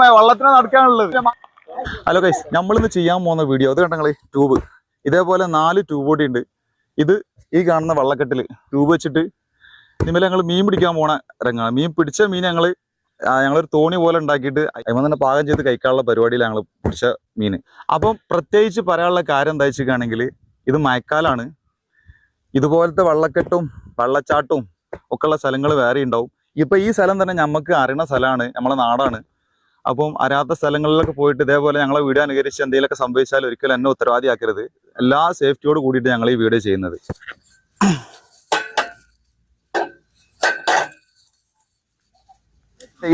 മഴ, വള്ളത്തിന് നടക്കാനുള്ളത്? ഹലോ കൈസ് നമ്മളിന്ന് ചെയ്യാൻ പോകുന്ന വീഡിയോ അത് കണ്ടങ്ങൾ ട്യൂബ്. ഇതേപോലെ നാല് ട്യൂബ് കൂടി ഉണ്ട്. ഇത് ഈ കാണുന്ന വള്ളക്കെട്ടിൽ ട്യൂബ് വെച്ചിട്ട് ഇനിമേലെ ഞങ്ങൾ മീൻ പിടിക്കാൻ പോണ രംഗമാണ്. മീൻ പിടിച്ച മീൻ ഞങ്ങൾ ഞങ്ങളൊരു തോണി പോലെ ഉണ്ടാക്കിയിട്ട് അതിമ തന്നെ പാകം ചെയ്ത് കഴിക്കാനുള്ള പരിപാടിയിലാണ് ഞങ്ങൾ പിടിച്ച മീൻ. അപ്പം പ്രത്യേകിച്ച് പറയാനുള്ള കാര്യം എന്താ വെച്ചിട്ടാണെങ്കിൽ ഇത് മഴക്കാലാണ്. ഇതുപോലത്തെ വള്ളക്കെട്ടും വള്ളച്ചാട്ടും ഒക്കെയുള്ള സ്ഥലങ്ങൾ വേറെ ഉണ്ടാവും. ഇപ്പൊ ഈ സ്ഥലം തന്നെ നമുക്ക് അറിയണ സ്ഥലമാണ് നമ്മളെ നാടാണ്. അപ്പം അറിയാത്ത സ്ഥലങ്ങളിലൊക്കെ പോയിട്ട് ഇതേപോലെ ഞങ്ങളെ വീഡിയോ അനുകരിച്ച് എന്തെങ്കിലുമൊക്കെ സംഭവിച്ചാൽ ഒരിക്കലും എന്നെ ഉത്തരവാദിയാക്കരുത്. എല്ലാ സേഫ്റ്റിയോട് കൂടിയിട്ട് ഞങ്ങൾ ഈ വീഡിയോ ചെയ്യുന്നത്.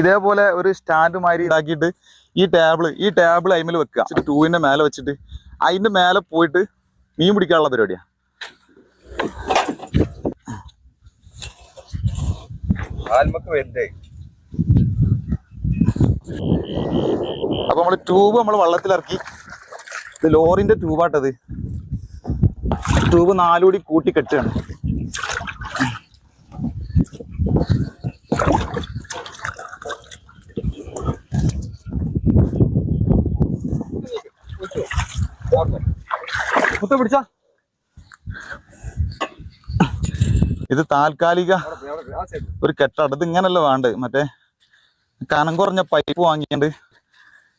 ഇതേപോലെ ഒരു സ്റ്റാൻഡ് മാതിരി ഇതാക്കിയിട്ട് ഈ ടേബിൾ ഈ ടേബിൾ അതിമിൽ വെക്കുക. ടൂവിന്റെ മേലെ വെച്ചിട്ട് അതിന്റെ മേലെ പോയിട്ട് മീൻ പിടിക്കാനുള്ള പരിപാടിയാ. ആൽമക്ക് വലുതായി അപ്പൊ നമ്മൾ ട്യൂബ് നമ്മൾ വള്ളത്തിലിറക്കി ഇത് ലോറിന്റെ ട്യൂബാട്ടത്. ട്യൂബ് നാലുകൂടി കൂട്ടി കെട്ടുകയാണ് മുത്ത പിടിച്ച? ഇത് താൽക്കാലിക ഒരു കെട്ടാണ് ഇത് ഇങ്ങനല്ല വേണ്ട മറ്റേ കനം കുറഞ്ഞ പൈപ്പ് വാങ്ങിയണ്ട്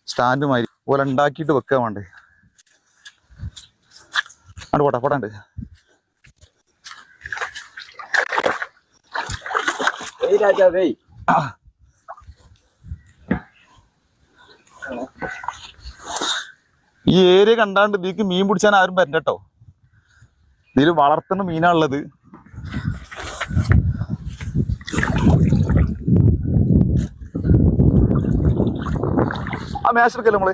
സ്റ്റാൻഡ് മാതിരി പോലെ ഉണ്ടാക്കിയിട്ട് വെക്കാൻ വേണ്ട അവിടെ പോട്ടെ ഈ ഏരിയ കണ്ടാണ്ട് ഇതിക്ക് മീൻ പിടിച്ചാൻ ആരും വരണ്ട കേട്ടോ ഇതിൽ വളർത്തുന്ന മീനാണുള്ളത് ആ മേശെടുക്കല്ലേ നമ്മൾ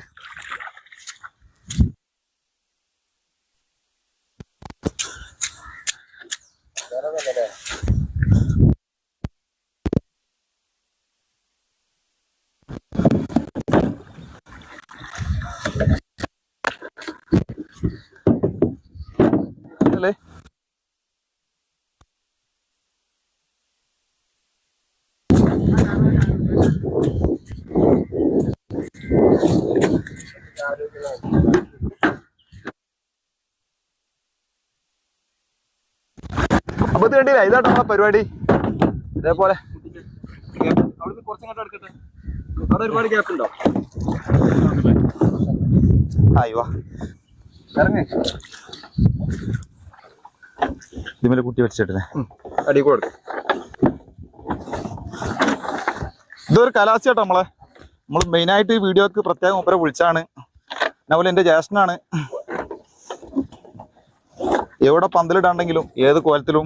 അല്ലേ അപ്പൊ വേണ്ടി കണ്ടില്ല ഇതാട്ടോ നമ്മളെ പരിപാടി. ഇതേപോലെ. ഒരുപാട് ഗ്യാപ്പ് ഉണ്ടോ? അയ്യോ ഇറങ്ങി. ഇതിമേലെ കുട്ടി വെച്ചിട്ടില്ലേ അടി കൊടുക്കും ഇതൊരു കലാസി കേട്ടോ നമ്മളെ. നമ്മൾ മെയിനായിട്ട് ഈ വീഡിയോക്ക് പ്രത്യേകം മൂപ്പരെ വിളിച്ചാണ്. അതുപോലെ എന്റെ ജ്യേഷ്ഠനാണ്. എവിടെ പന്തലിടാണ്ടെങ്കിലും ഏത് കോലത്തിലും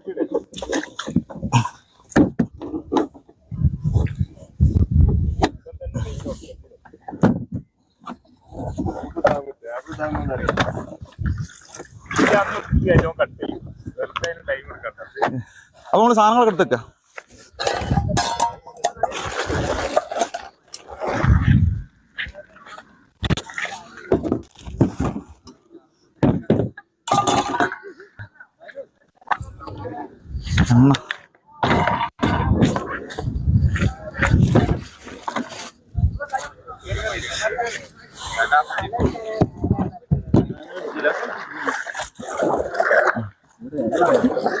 അപ്പൊ നമ്മൾ സാധനങ്ങളൊക്കെ എടുത്തേക്ക Thank ആ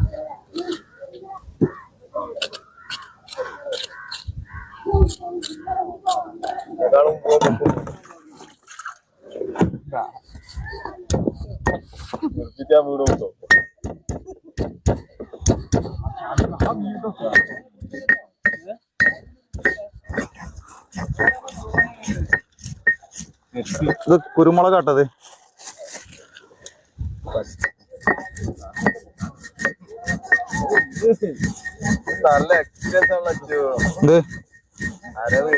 ഇത് കുരുമുളക് ആട്ടത് നല്ല എക്സ്പീരിയൻസ് ആണ് അച്ചു എന്ത് ആരത്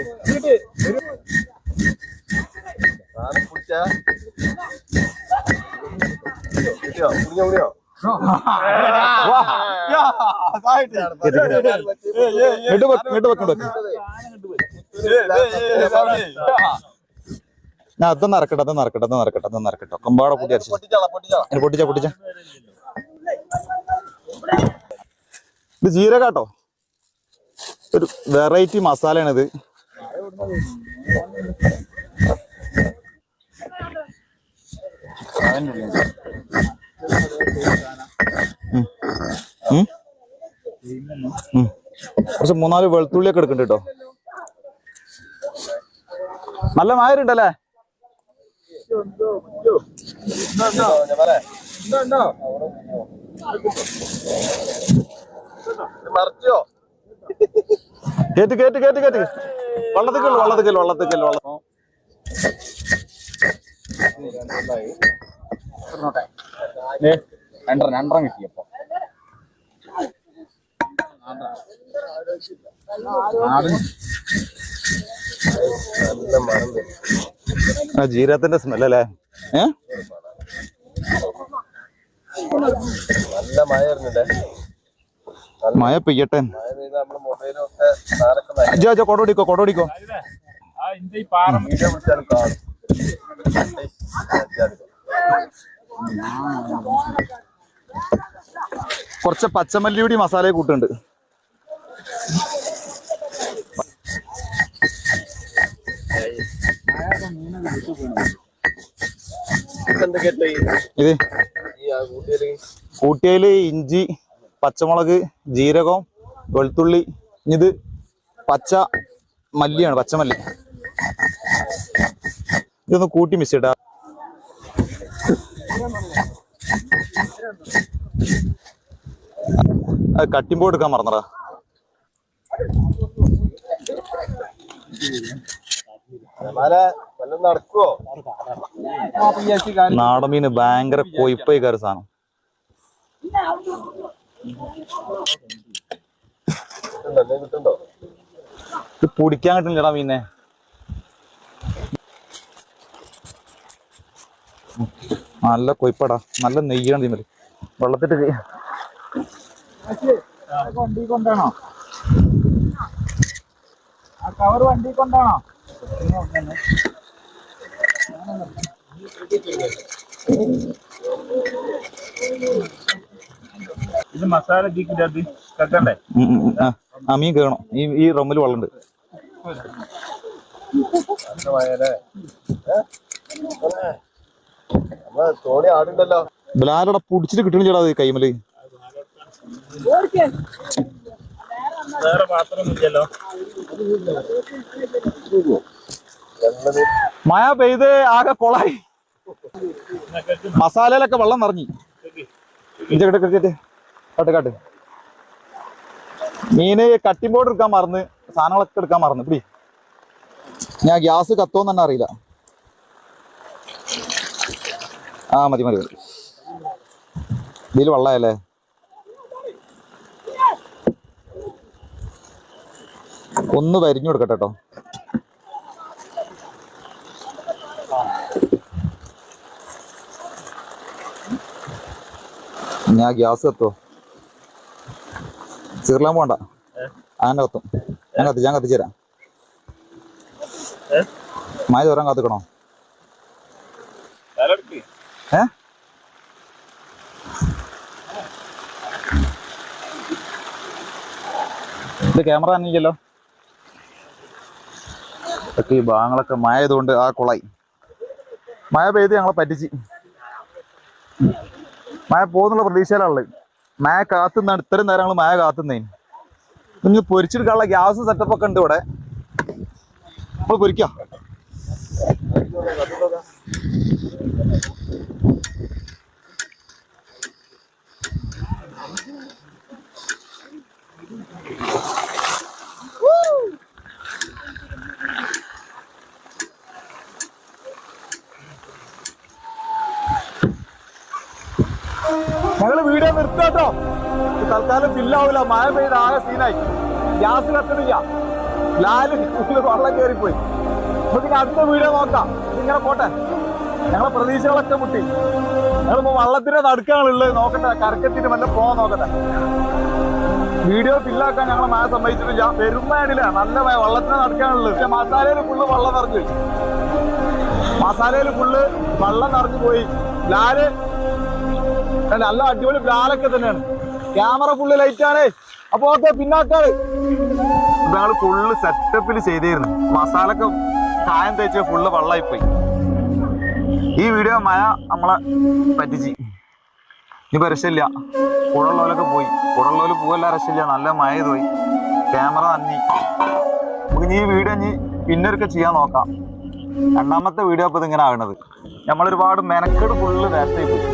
സാധനം അതൊന്ന് ഇറക്കട്ടെ അതൊന്ന് ഇറക്കട്ടെ അതൊന്ന് ഇറക്കട്ടെ അതൊന്ന് ഇറക്കട്ടെ കൊമ്പാടെ കൂട്ടി അതിന് പൊട്ടിച്ച പൊട്ടിച്ച ഇത് ജീരകാട്ടോ ഒരു വെറൈറ്റി മസാലയാണിത് ഉം. കുറച്ച് മൂന്നാൽ വെളുത്തുള്ളിയൊക്കെ എടുക്കണ്ട കേട്ടോ നല്ല മായരുണ്ടല്ലേ? മറിച്ചോ കേട്ട് കേട്ട് കേട്ട് കേട്ട് വള്ളത്തിക്കൽ വള്ളത്തിക്കൽ വള്ളത്തിക്കൽ വള്ളം രണ്ടര രണ്ടര കിട്ടിയപ്പോ. ആ ജീരകത്തിന്റെ സ്മെൽ ഏ? നല്ല മഴ വരുന്നില്ലേ മഴ പെയ്യട്ടെ. അജോ അജോ കൊടോടിക്കോ കൊടോടിക്കോ വീഡിയോ പിടിച്ചാലും പച്ചമല്ലി കുറച്ച് പച്ചമല്ലിയുടെ മസാല കൂട്ടുണ്ട്. ഇത് കൂട്ടിയയിൽ ഇഞ്ചി പച്ചമുളക് ജീരകം വെളുത്തുള്ളി ഇത് പച്ച മല്ലിയാണ് പച്ചമല്ലി. ഇതൊന്ന് കൂട്ടി മിസ് ചെയ്യട്ടാ കട്ടിംഗ് ബോർഡ് എടുക്കാൻ മറന്നടാ. നാടൻ മീന് ഭയങ്കര കൊയ്പ്പൈ കയറി സാധനം ഇത് പൊടിക്കാൻ കിട്ടുന്നില്ലടാ മീനെ. നല്ല കൊയ്പ്പടാ. നല്ല നെയ്യാണ് ഇതിമൽ വെള്ളത്തിട്ട് കൈ- വണ്ടി കൊണ്ടാണോ ആ കവർ വണ്ടി കൊണ്ടാണോ ഇത് മസാല ഉം. ആ, മീൻ കേണോ ഈ ഈ റമ്മിൽ വെള്ളമുണ്ട്. നല്ല തോണി ആടുണ്ടല്ലോ. ബലാലട പുടിച്ചിട്ട് കിട്ടണില്ലടാ അത് കൈമൽ. മഴ പെയ്ത് ആകെ കൊളായി. മസാലയിലൊക്കെ വെള്ളം നിറഞ്ഞി. ഇഞ്ചി കിട്ട് കിട്ടിട്ട് കാട്ട് കാട്ട്. മീന് കട്ടിംഗ് ബോർഡ് എടുക്കാൻ മറന്ന് സാധനങ്ങളൊക്കെ എടുക്കാൻ മറന്ന്. പിടി. ഞാൻ ഗ്യാസ് കത്തോന്ന് തന്നെ അറിയില്ല. ആ മതി മതി മതി. ഇതിൽ വെള്ളമല്ലേ ഒന്ന് വരിഞ്ഞു കൊടുക്കട്ടെ കേട്ടോ ഞാൻ ഗ്യാസ് കത്തോ ചീർലാൻ പോണ്ട അങ്ങനെ കത്തും. ഞാൻ കത്തി ഞാൻ കത്തിച്ചു തരാം മായ ചോരാൻ കാത്തിക്കണോ? ഏ? ഇത് ക്യാമറ തന്നെയല്ലോ ഒക്കെ ഈ ഭാഗങ്ങളൊക്കെ മഴ ആയതുകൊണ്ട് ആ കുളായി. മഴ പെയ്ത് ഞങ്ങളെ പറ്റിച്ച്. മഴ പോകുന്നുള്ള പ്രതീക്ഷയിലുള്ളത് മഴ കാത്തുന്ന ഇത്രയും നേരം മഴ കാത്തുന്നതിന് നിങ്ങൾ പൊരിച്ചെടുക്കാനുള്ള ഗ്യാസ് സെറ്റപ്പ് ഒക്കെ ഉണ്ട് ഇവിടെ. നമ്മൾ പൊരിക്കാം നിർത്താട്ടോ ഇത് തൽക്കാലം ഫില്ലാവൂല മഴ പെയ്ത് ആകെ സീനായി ഗ്യാസ് കത്തണില്ല ലാൽ വെള്ളം കയറിപ്പോയി അപ്പൊ നിങ്ങൾ അടുത്ത വീഡിയോ നോക്കാം. ഇങ്ങനെ പോട്ടെ. ഞങ്ങളെ പ്രതീക്ഷകളൊക്കെ മുട്ടി. ഞങ്ങളിപ്പോ വള്ളത്തിന്റെ നടുക്കാണുള്ളത്. നോക്കട്ടെ കരക്കത്തിന് വല്ല പോവാൻ നോക്കട്ടെ. വീഡിയോ ഫില്ലാക്കാൻ ഞങ്ങളെ മഴ സമ്മതിച്ചിട്ടില്ല. പെരുമയാണില്ല നല്ല മഴ. വള്ളത്തിന് നടക്കാനുള്ളത് പക്ഷെ മസാലയിൽ ഫുള്ള് വള്ളം നിറഞ്ഞു. മസാലയിൽ ഫുള്ള് വള്ളം നിറഞ്ഞു പോയി. ലാൽ നല്ല അടിപൊളി ബ്ലാലൊക്കെ തന്നെയാണ്. ക്യാമറ ഫുള്ള് ലൈറ്റ് ആണ്. അപ്പൊ ഓക്കെ പിന്നാക്കാൾ ഞങ്ങൾ ഫുള്ള് സെറ്റപ്പിൽ ചെയ്തിരുന്നു. മസാലൊക്കെ കായം തേച്ച് ഫുള്ള് വെള്ളമായി പോയി ഈ വീഡിയോ മഴ നമ്മളെ പറ്റിച്ച്. ഇനി രക്ഷയില്ല. കുടമുള്ളവരൊക്കെ പോയി. കുടമുള്ളവർ പോവല്ല രക്ഷയില്ല. നല്ല മഴ പോയി. ക്യാമറ നന്ദി നമുക്ക് ഇനി ഈ വീഡിയോ ഇനി പിന്നൊരുക്കെ ചെയ്യാൻ നോക്കാം. രണ്ടാമത്തെ വീഡിയോ അപ്പോൾ ഇതിങ്ങനെ ആകണത്. നമ്മളൊരുപാട് മെനക്കെട് ഫുള്ള് നേരത്തെ പോയി